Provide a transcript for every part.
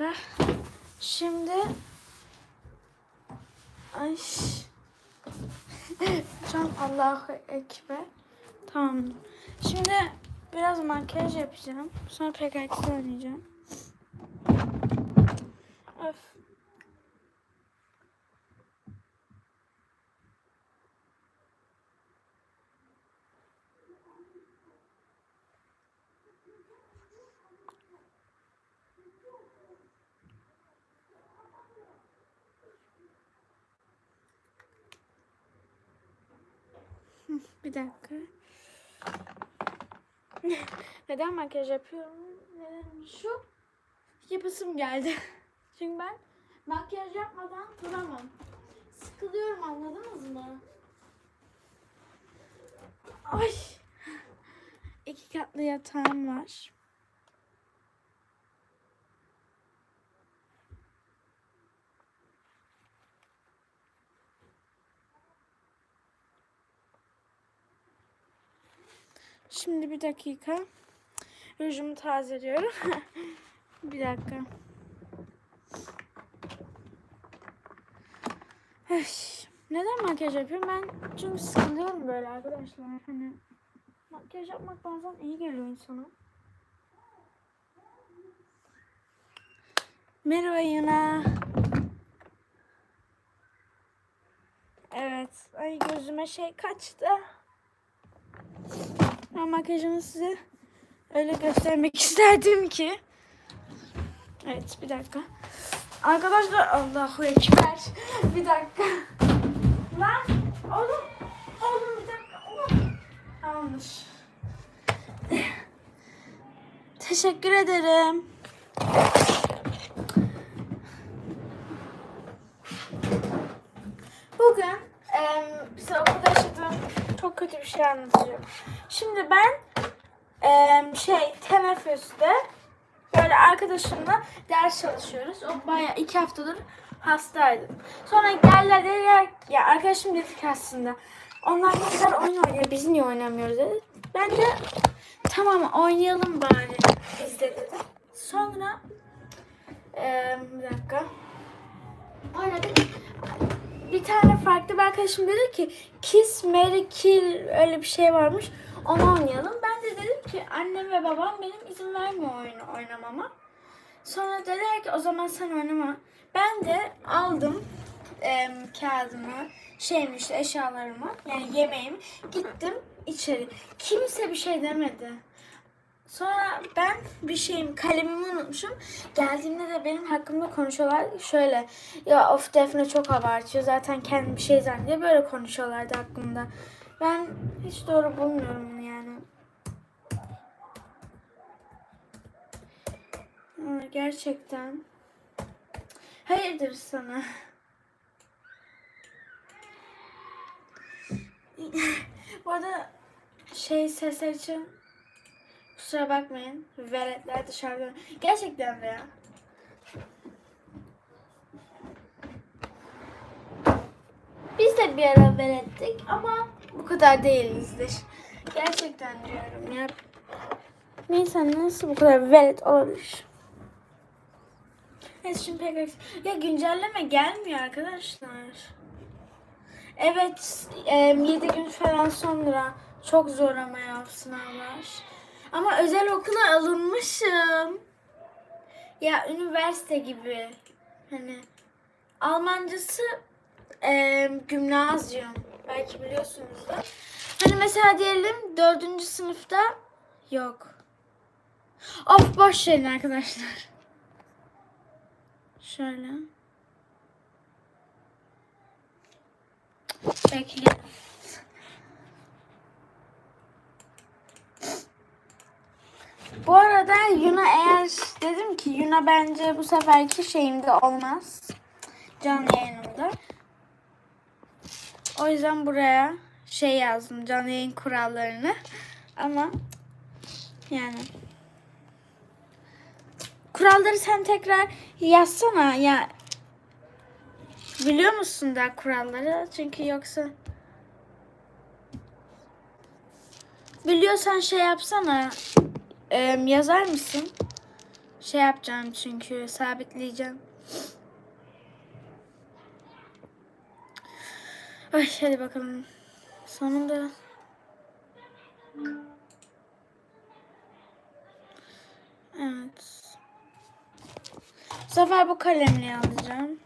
dakika. Şimdi Ay. Can Allahu Ekber. Tamam. Şimdi biraz makyaj yapacağım. Sonra PKX oynayacağım. Öf. Bir dakika. Neden makyaj yapıyorum? Neden şu? Yapasım geldi. Çünkü ben makyaj yapmadan duramam. Sıkılıyorum anladınız mı? Ay. İki katlı yatağım var. Şimdi bir dakika. Rujumu tazeliyorum. bir dakika. Ay, neden makyaj yapıyorum? Ben çünkü sıkılıyorum böyle arkadaşlar. Hani makyaj yapmak bazen iyi geliyor insana. Merhaba Yuna. Evet. Ay gözüme şey kaçtı. Ben makyajımı size öyle göstermek isterdim ki. Evet bir dakika. Arkadaşlar Allahu Ekber. Bir dakika. Lan oğlum. Oğlum bir dakika. Oğlum. Yanlış. Teşekkür ederim. Kötü bir şey anlatacağım. Şimdi ben em, şey teneffüste böyle arkadaşımla ders çalışıyoruz. O bayağı iki haftadır hastaydım. Sonra geldiler dediler ya arkadaşım dedi ki aslında onlar ne kadar oyun oynuyor biz niye oynamıyoruz dedi. Ben de tamam oynayalım bari biz de dedim. Sonra em, bir dakika oynadık bir tane farklı bir arkadaşım dedi ki Kiss, Mary, Kill öyle bir şey varmış. Onu oynayalım. Ben de dedim ki annem ve babam benim izin vermiyor oyunu oynamama. Sonra dediler ki o zaman sen oynama. Ben de aldım em, kağıdımı, şeyimi işte eşyalarımı, yani yemeğimi. Gittim içeri. Kimse bir şey demedi. Sonra ben bir şeyim kalemimi unutmuşum. Geldiğimde de benim hakkımda konuşuyorlar. Şöyle ya of Defne çok abartıyor. Zaten kendi bir şey zannediyor. Böyle konuşuyorlardı hakkımda. Ben hiç doğru bulmuyorum bunu yani. Gerçekten. Hayırdır sana? Bu arada şey ses için Kusura bakmayın. Veletler dışarıda. Gerçekten de ya. Biz de bir ara velettik ama bu kadar değilizdir. Gerçekten diyorum ya. İnsan nasıl bu kadar velet olabilir? Evet şimdi pek Ya güncelleme gelmiyor arkadaşlar. Evet 7 gün falan sonra çok zor ama ya sınavlar. Ama özel okula alınmışım. Ya üniversite gibi. Hani Almancası e, gümnazyum. Belki biliyorsunuzdur. Hani mesela diyelim dördüncü sınıfta yok. Of boş verin arkadaşlar. Şöyle. Bekleyin. Bu arada Yuna eğer dedim ki Yuna bence bu seferki şeyimde olmaz. Canlı yayınımda. O yüzden buraya şey yazdım canlı yayın kurallarını. Ama yani kuralları sen tekrar yazsana ya biliyor musun da kuralları çünkü yoksa biliyorsan şey yapsana Ee, yazar mısın? Şey yapacağım çünkü sabitleyeceğim. Ay hadi bakalım. Sonunda. Evet. Bu sefer bu kalemle alacağım.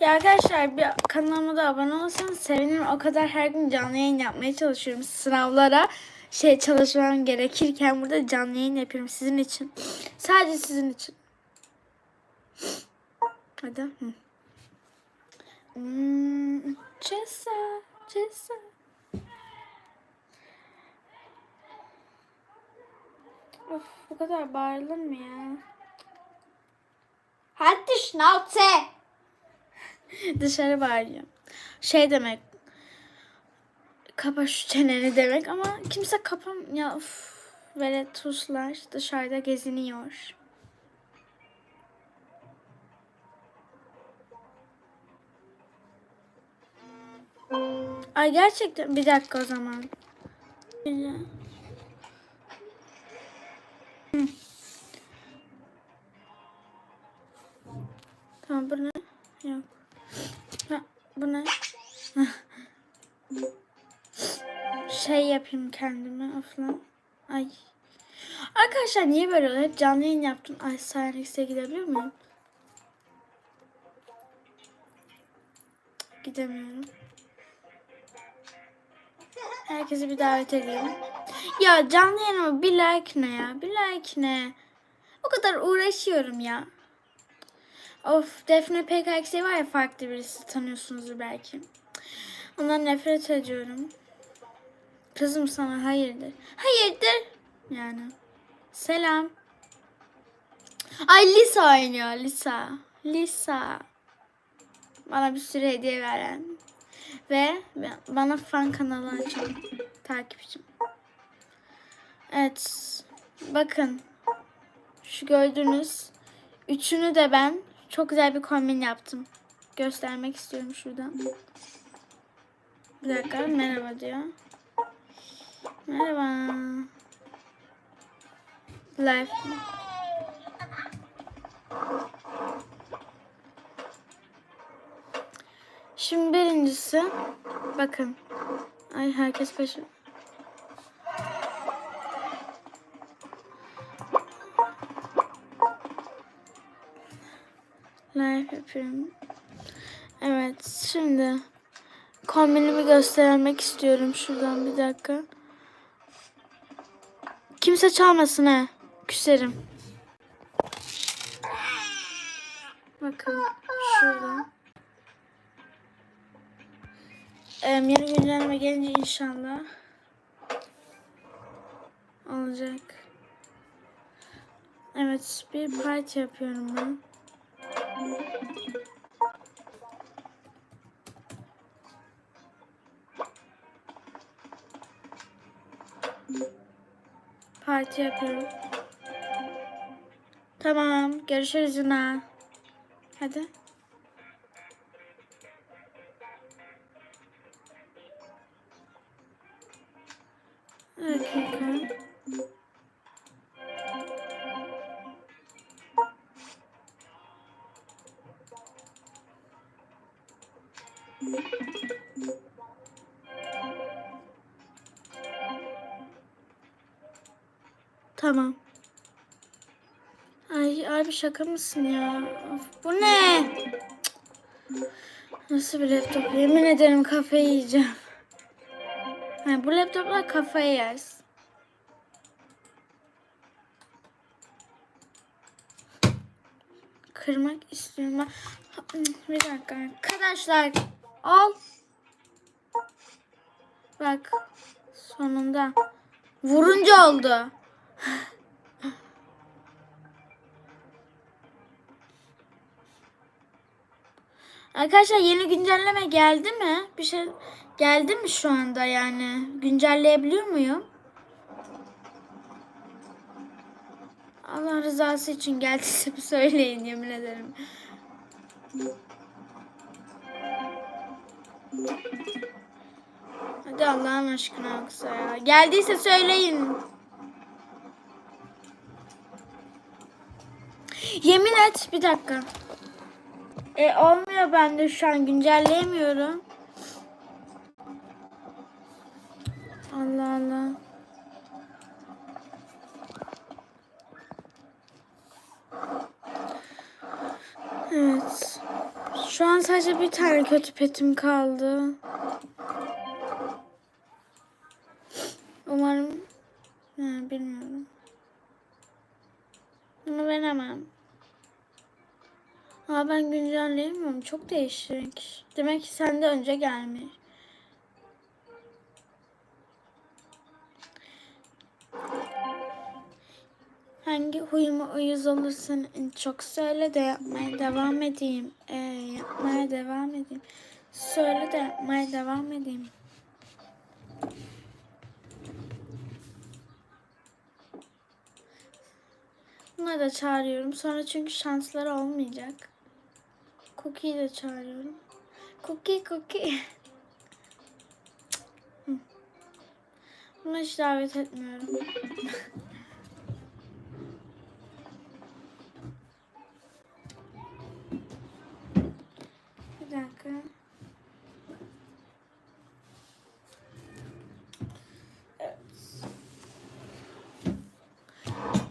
Ya arkadaşlar bir kanalıma da abone olursanız sevinirim. O kadar her gün canlı yayın yapmaya çalışıyorum. Sınavlara şey çalışmam gerekirken burada canlı yayın yapıyorum sizin için. Sadece sizin için. Hadi. Hmm, Cesa, Cesa. Of bu kadar bağırılır mı ya? Halt die Schnauze! Dışarı bağırıyor. Şey demek. Kapa şu çeneni demek ama kimse kapam ya uf, velet tuzlar dışarıda geziniyor. Ay gerçekten bir dakika o zaman. Hı. Tamam bu? Yok. Bu ne? şey yapayım kendime afla. Ay. Arkadaşlar niye böyle oluyor? Hep canlı yayın yaptım. Ay Cyrex'e gidebiliyor muyum? Cık, Gidemiyorum. Herkesi bir davet edeyim. Ya canlı yayınıma bir like ne ya? Bir like ne? O kadar uğraşıyorum ya. Of Defne PKX var ya farklı birisi tanıyorsunuzdur belki. Ondan nefret ediyorum. Kızım sana hayırdır. Hayırdır. Yani. Selam. Ay Lisa oynuyor Lisa. Lisa. Bana bir sürü hediye veren. Ve bana fan kanalı açan takipçim. Evet. Bakın. Şu gördüğünüz üçünü de ben çok güzel bir kombin yaptım. Göstermek istiyorum şuradan. Bir dakika merhaba diyor. Merhaba. Live. Şimdi birincisi bakın. Ay herkes peşim. Live yapıyorum. Evet şimdi kombinimi göstermek istiyorum şuradan bir dakika. Kimse çalmasın ha. Küserim. Bakın şurada. Ee, yeni güncelleme gelince inşallah olacak. Evet bir parti yapıyorum ben. Parti yapıyorum. Tamam. Görüşürüz Yuna. Hadi. Tamam. Ay abi şaka mısın ya? Of, bu ne? Nasıl bir laptop? Yemin ederim kafayı yiyeceğim. Ha, bu laptopla kafayı yersin. Kırmak istiyorum. Bir dakika arkadaşlar. Al. Bak. Sonunda. Vurunca oldu. Arkadaşlar yeni güncelleme geldi mi? Bir şey geldi mi şu anda yani? Güncelleyebiliyor muyum? Allah rızası için geldiyse bir söyleyin yemin ederim. Hadi Allah'ın aşkına yoksa ya. Geldiyse söyleyin. Yemin et bir dakika. E olmuyor bende şu an güncelleyemiyorum. Allah Allah. Evet. Şu an sadece bir tane kötü petim kaldı. Umarım ha, bilmiyorum. Bunu veremem. Aa ben güncelleyemiyorum. Çok değişik. Demek ki sende önce gelmiş. Hangi huyuma uyuz olursan çok söyle de yapmaya devam edeyim. Ee, yapmaya devam edeyim. Söyle de yapmaya devam edeyim. Bunları da çağırıyorum. Sonra çünkü şansları olmayacak. Cookie'yi de çağırıyorum. Cookie, cookie. Bunu hiç davet etmiyorum. Bir dakika.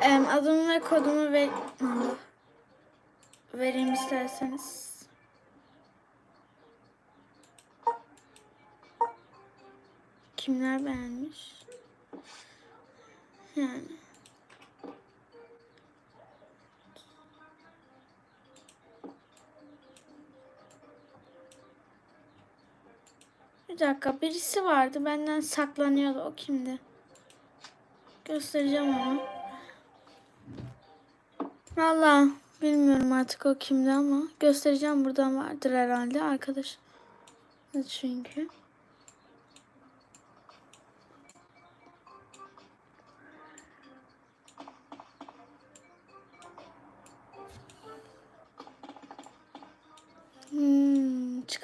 Evet. Adımı ve kodumu ver vereyim isterseniz. Kimler beğenmiş? Yani. Bir dakika birisi vardı benden saklanıyordu o kimdi? Göstereceğim onu. Valla bilmiyorum artık o kimdi ama göstereceğim buradan vardır herhalde arkadaş. Çünkü.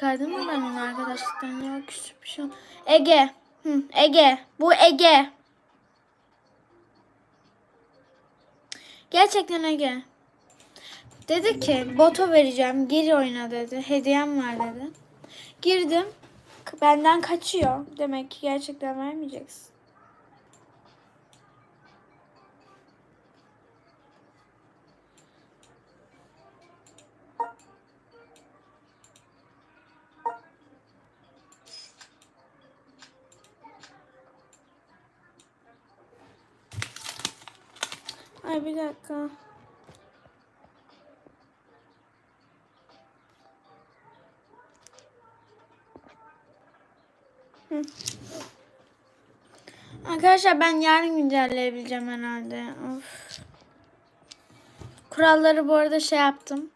Çıkardım mı ben onu arkadaşlıktan ya küçük bir şey. Ege. Hı, Ege. Bu Ege. Gerçekten Ege. Dedi ki boto vereceğim gir oyna dedi. Hediyem var dedi. Girdim. Benden kaçıyor. Demek ki gerçekten vermeyeceksin. Ay bir dakika. Hı. Arkadaşlar ben yarın güncelleyebileceğim herhalde. Of. Kuralları bu arada şey yaptım.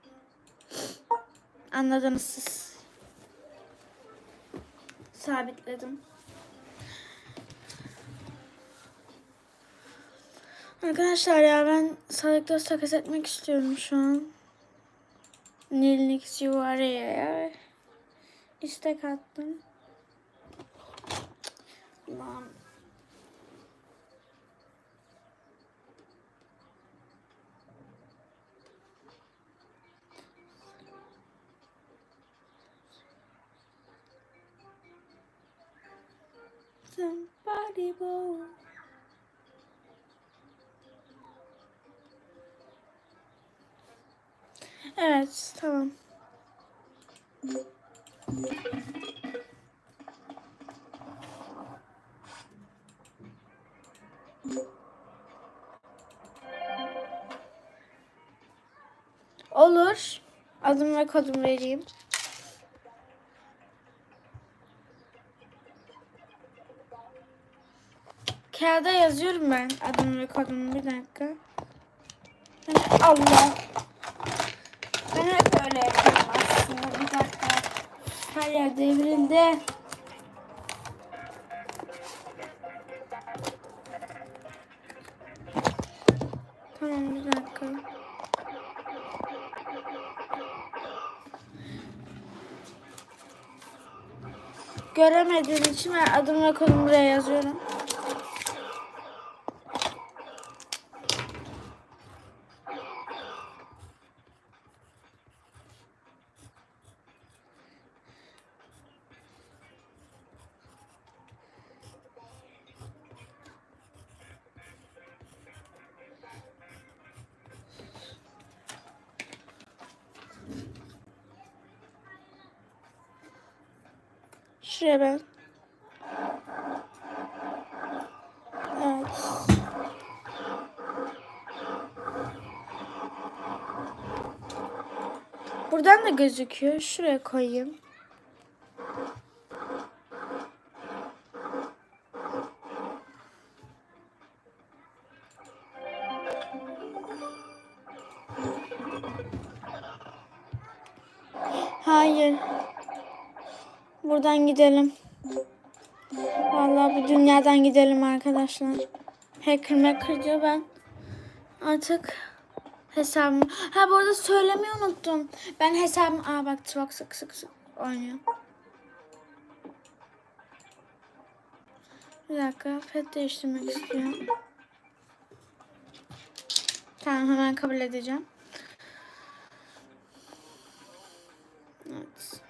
Anladınız siz. Sabitledim. Arkadaşlar ya ben sağlıklı takas etmek istiyorum şu an. Nilnix Yuvarı'ya istek attım. Lan. Somebody boy. Evet, tamam. Olur. Adım ve kodum vereyim. Kağıda yazıyorum ben adım ve kodumu bir dakika. Allah. Ben hep öyle yapıyorum aslında. Bir dakika. Her devrildi. Tamam bir dakika. göremediğim için ben adım ve kodumu buraya yazıyorum. Şuraya ben. Evet. Buradan da gözüküyor. Şuraya koyayım. Buradan gidelim. Vallahi bu dünyadan gidelim arkadaşlar. Hacker maker diyor ben. Artık hesabım. Ha bu arada söylemeyi unuttum. Ben hesabım. Aa bak çok sık sık sık oynuyor. Bir dakika pet değiştirmek istiyorum. Tamam hemen kabul edeceğim. Evet.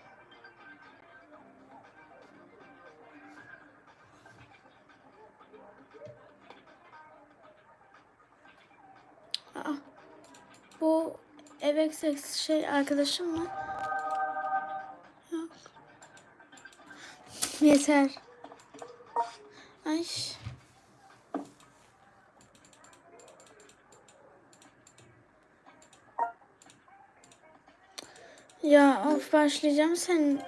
Eversex şey arkadaşım mı? Yok. Yeter. Ay. Ya of başlayacağım sen.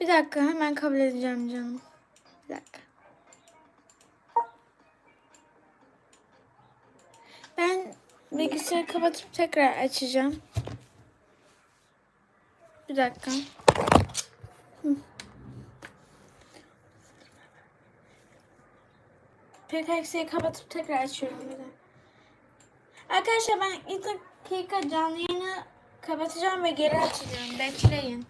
Bir dakika hemen kabul edeceğim canım. Bir dakika. Bilgisayarı kapatıp tekrar açacağım. Bir dakika. Hı. PKX'yi kapatıp tekrar açıyorum. Arkadaşlar ben ilk dakika canlı yayını kapatacağım ve geri açacağım. Bekleyin.